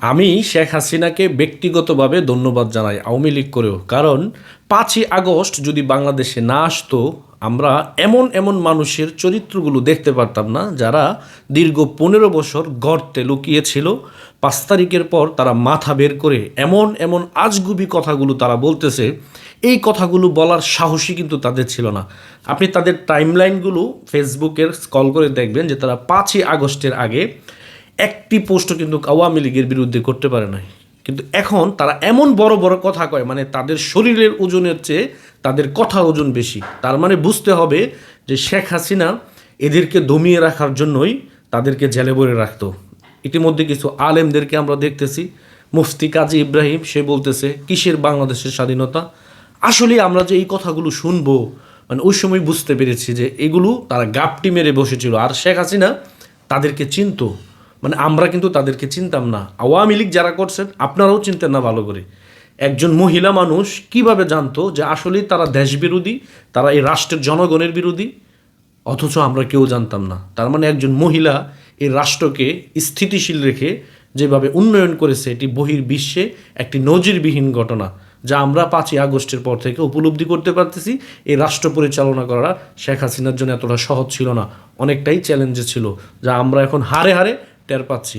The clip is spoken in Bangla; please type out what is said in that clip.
আমি শেখ হাসিনাকে ব্যক্তিগতভাবে ধন্যবাদ জানাই আওয়ামী লীগ করেও। কারণ পাঁচই আগস্ট যদি বাংলাদেশে না আসতো, আমরা এমন এমন মানুষের চরিত্রগুলো দেখতে পারতাম না, যারা দীর্ঘ পনেরো বছর গর্তে লুকিয়েছিল। পাঁচ তারিখের পর তারা মাথা বের করে এমন এমন আজগুবি কথাগুলো তারা বলতেছে। এই কথাগুলো বলার সাহসী কিন্তু তাদের ছিল না। আপনি তাদের টাইমলাইনগুলো ফেসবুকের কল করে দেখবেন যে তারা পাঁচই আগস্টের আগে একটি পোস্ট কিন্তু আওয়ামী লীগের বিরুদ্ধে করতে পারে নাই। কিন্তু এখন তারা এমন বড় বড় কথা কয় মানে তাদের শরীরের ওজনের চেয়ে তাদের কথা ওজন বেশি। তার মানে বুঝতে হবে যে শেখ হাসিনা এদেরকে দমিয়ে রাখার জন্যই তাদেরকে জেলে ভরে রাখতো। ইতিমধ্যে কিছু আলেমদেরকে আমরা দেখতেছি। মুফতি কাজী ইব্রাহিম, সে বলতেছে, কিসের বাংলাদেশের স্বাধীনতা? আসলে আমরা যে এই কথাগুলো শুনব মানে ওই সময় বুঝতে পেরেছি যে এগুলো তারা গাপটি মেরে বসেছিল। আর শেখ হাসিনা তাদেরকে চিনতো। মানে আমরা কিন্তু তাদেরকে চিনতাম না। আওয়ামী লীগ যারা করছেন, আপনারাও চিনতেন না ভালো করে। একজন মহিলা মানুষ কীভাবে জানতো যে আসলেই তারা দেশ বিরোধী তারা এই রাষ্ট্রের জনগণের বিরোধী? অথচ আমরা কেউ জানতাম না। তার মানে একজন মহিলা এই রাষ্ট্রকে স্থিতিশীল রেখে যেভাবে উন্নয়ন করেছে, এটি বহির বিশ্বে একটি নজিরবিহীন ঘটনা যা আমরা পাঁচই আগস্টের পর থেকে উপলব্ধি করতে পারতেছি। এই রাষ্ট্র পরিচালনা করা শেখ হাসিনার জন্য এতটা সহজ ছিল না। অনেকটাই চ্যালেঞ্জে ছিল, যা আমরা এখন হারে হারে টের পাচ্ছি।